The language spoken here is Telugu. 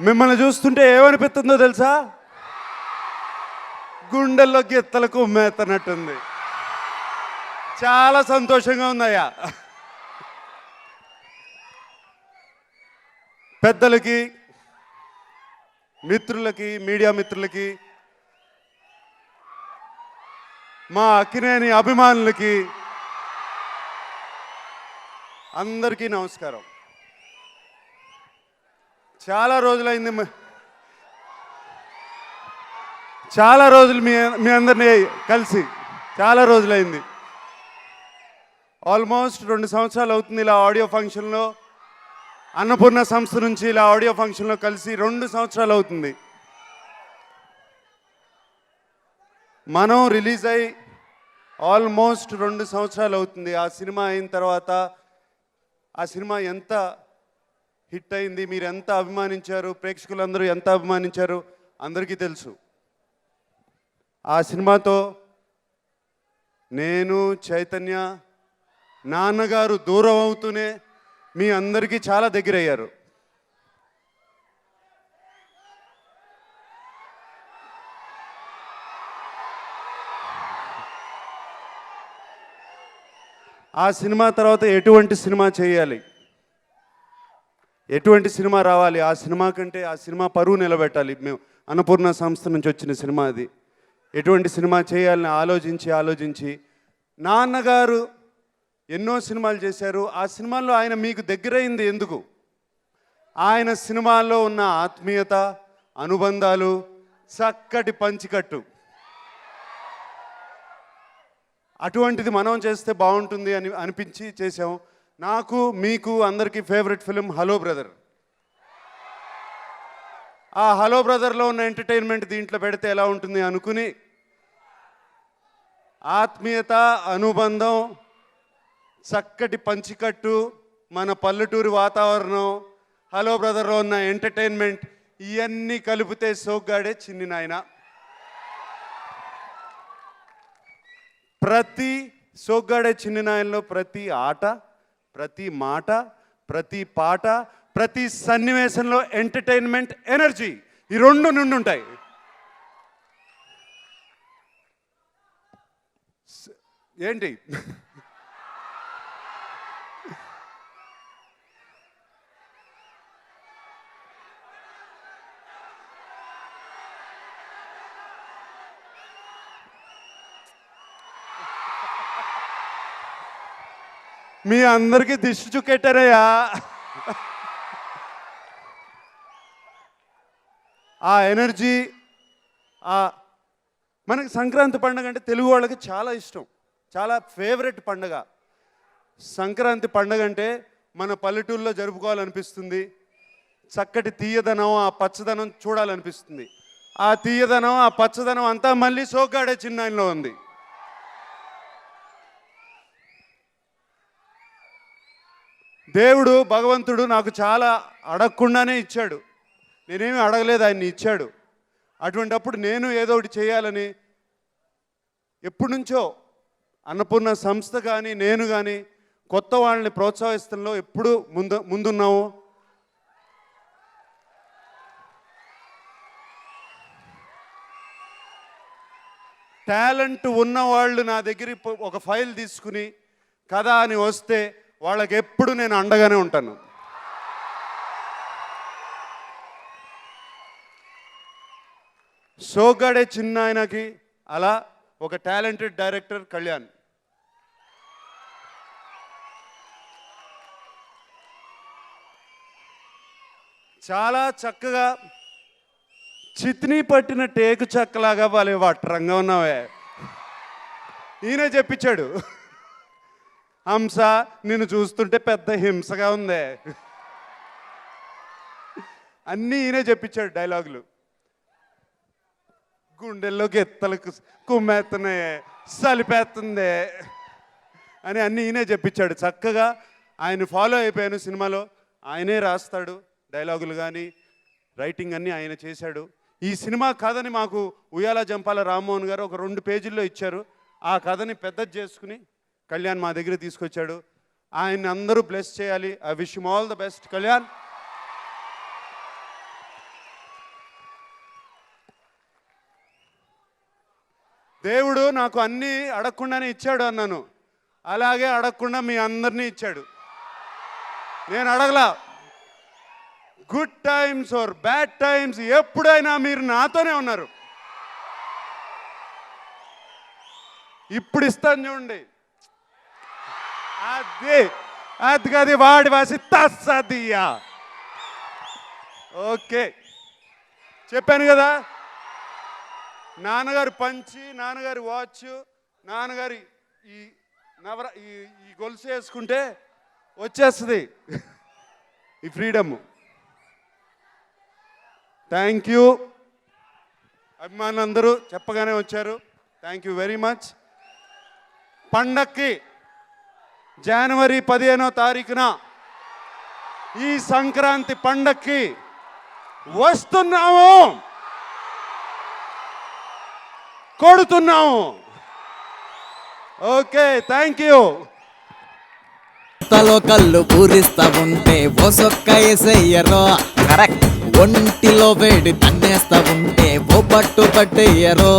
మిమ్మల్ని చూస్తుంటే ఏమనిపిస్తుందో తెలుసా? గుండెల్లో గిత్తలకు మేతనట్టుంది. చాలా సంతోషంగా ఉందయ్యా. పెద్దలకి మిత్రులకి మీడియా మిత్రులకి మా అక్కినేని అభిమానులకి అందరికీ నమస్కారం. చాలా రోజులైంది చాలా రోజులు మీ మీ అందరినీ కలిసి చాలా రోజులైంది. ఆల్మోస్ట్ రెండు సంవత్సరాలు అవుతుంది ఇలా ఆడియో ఫంక్షన్లో అన్నపూర్ణ సంస్థ నుంచి ఇలా ఆడియో ఫంక్షన్లో కలిసి రెండు సంవత్సరాలు అవుతుంది. మనం రిలీజ్ అయి ఆల్మోస్ట్ రెండు సంవత్సరాలు అవుతుంది. ఆ సినిమా అయిన తర్వాత ఆ సినిమా ఎంత హిట్ అయింది మీరు ఎంత అభిమానించారు ప్రేక్షకులందరూ ఎంత అభిమానించారు అందరికీ తెలుసు. ఆ సినిమాతో నేను చైతన్య నాన్నగారు దూరం అవుతూనే మీ అందరికీ చాలా దగ్గరయ్యారు. ఆ సినిమా తర్వాత ఎటువంటి సినిమా చేయాలి? ఎటువంటి సినిమా రావాలి? ఆ సినిమా కంటే ఆ సినిమా పరువు నిలబెట్టాలి. మేము అన్నపూర్ణ సంస్థ నుంచి వచ్చిన సినిమా అది. ఎటువంటి సినిమా చేయాలని ఆలోచించి ఆలోచించి నాన్నగారు ఎన్నో సినిమాలు చేశారు. ఆ సినిమాల్లో ఆయన మీకు దగ్గరైంది ఎందుకు? ఆయన సినిమాల్లో ఉన్న ఆత్మీయత అనుబంధాలు చక్కటి పంచికట్టు. అటువంటిది మనం చేస్తే బాగుంటుంది అని అనిపించి చేసాం నాకు మీకు అందరికీ ఫేవరెట్ ఫిలిం హలో బ్రదర్ ఆ హలో బ్రదర్లో ఉన్న ఎంటర్టైన్మెంట్ దీంట్లో పెడితే ఎలా ఉంటుంది అనుకుని ఆత్మీయత అనుబంధం చక్కటి పంచికట్టు మన పల్లెటూరి వాతావరణం హలో బ్రదర్లో ఉన్న ఎంటర్టైన్మెంట్ ఇవన్నీ కలిపితే సోగ్గాడే చిన్ని నాయన. ప్రతి సోగ్గాడే చిన్ని నాయనలో ప్రతి ఆట ప్రతి మాట ప్రతి పాట ప్రతి సన్నివేశంలో ఎంటర్టైన్మెంట్ ఎనర్జీ ఈ రెండు నుండి ఉంటాయి ఏంటి? మీ అందరికీ దిష్టి చుక్కెట్టారయ్యా. ఆ ఎనర్జీ ఆ మనకి సంక్రాంతి పండుగ అంటే తెలుగు వాళ్ళకి చాలా ఇష్టం. చాలా ఫేవరెట్ పండుగ. సంక్రాంతి పండుగ అంటే మన పల్లెటూరులో జరుపుకోవాలనిపిస్తుంది. చక్కటి తీయదనం ఆ పచ్చదనం చూడాలనిపిస్తుంది. ఆ తీయదనం ఆ పచ్చదనం అంతా మళ్ళీ సోకాడే చిన్నలో ఉంది. దేవుడు భగవంతుడు నాకు చాలా అడగకుండానే ఇచ్చాడు. నేనేమి అడగలేదు ఆయన్ని ఇచ్చాడు. అటువంటప్పుడు నేను ఏదో ఒకటి చేయాలని ఎప్పటి నుంచో అన్నపూర్ణ సంస్థ కానీ నేను కానీ కొత్త వాళ్ళని ప్రోత్సహిస్తంలో ఎప్పుడు ముందు ముందున్నాము టాలెంట్ ఉన్న వాళ్ళు నా దగ్గర ఒక ఫైల్ తీసుకుని కథ అని వస్తే వాళ్ళకి ఎప్పుడు నేను అండగానే ఉంటాను. సోగాడే చిన్న ఆయనకి అలా ఒక టాలెంటెడ్ డైరెక్టర్ కళ్యాణ్. చాలా చక్కగా చిత్ని పట్టిన టేకు చెక్కలాగా వాళ్ళే వట్రంగా ఉన్నావే. ఈయనే చెప్పించాడు. హంస నిన్ను చూస్తుంటే పెద్ద హింసగా ఉంది. అన్నీ ఈయనే చెప్పించాడు డైలాగులు. గుండెల్లో గెత్తలకు కుమ్మేస్తున్నాయే సలిపేస్తుంది అని అన్నీ ఈయనే చెప్పించాడు. చక్కగా ఆయన ఫాలో అయిపోయాను సినిమాలో. ఆయనే రాస్తాడు డైలాగులు కానీ రైటింగ్ అన్నీ ఆయన చేశాడు. ఈ సినిమా కథని మాకు ఉయ్యాల జంపాల రామ్మోహన్ గారు ఒక రెండు పేజీల్లో ఇచ్చారు. ఆ కథని పెద్దది చేసుకుని కళ్యాణ్ మా దగ్గర తీసుకొచ్చాడు. ఆయన్ని అందరూ బ్లెస్ చేయాలి. I wish all the best Kalyan. దేవుడు నాకు అన్నీ అడగకుండానే ఇచ్చాడు అన్నాను. అలాగే అడగకుండా మీ అందరినీ ఇచ్చాడు. నేను అడగలా. Good times or bad times ఎప్పుడైనా మీరు నాతోనే ఉన్నారు. ఇప్పుడు ఇస్తాను చూడండి. అది అది కాదు వాడి వాసి తస్సదియా. ఓకే. చెప్పాను కదా నాన్నగారు పంచి నాన్నగారి వాచ్ నాన్నగారి ఈ నవర ఈ ఈ గొలుసు వేసుకుంటే వచ్చేస్తుంది. ఈ ఫ్రీడమ్. థ్యాంక్ యూ అభిమానులందరూ చెప్పగానే వచ్చారు. థ్యాంక్ యూ వెరీ మచ్ పండక్కి జనవరి పదిహేనో తారీఖున ఈ సంక్రాంతి పండక్కి వస్తున్నాము. కొడుతున్నాము. Okay thank you. తలో కళ్ళు పూరిస్తా ఉంటే ఓ సొక్క వేసేయరో. కరెక్ట్. ఒంటిలో వేడి తన్నేస్తా ఉంటే ఓ పట్టు పట్టేయరో.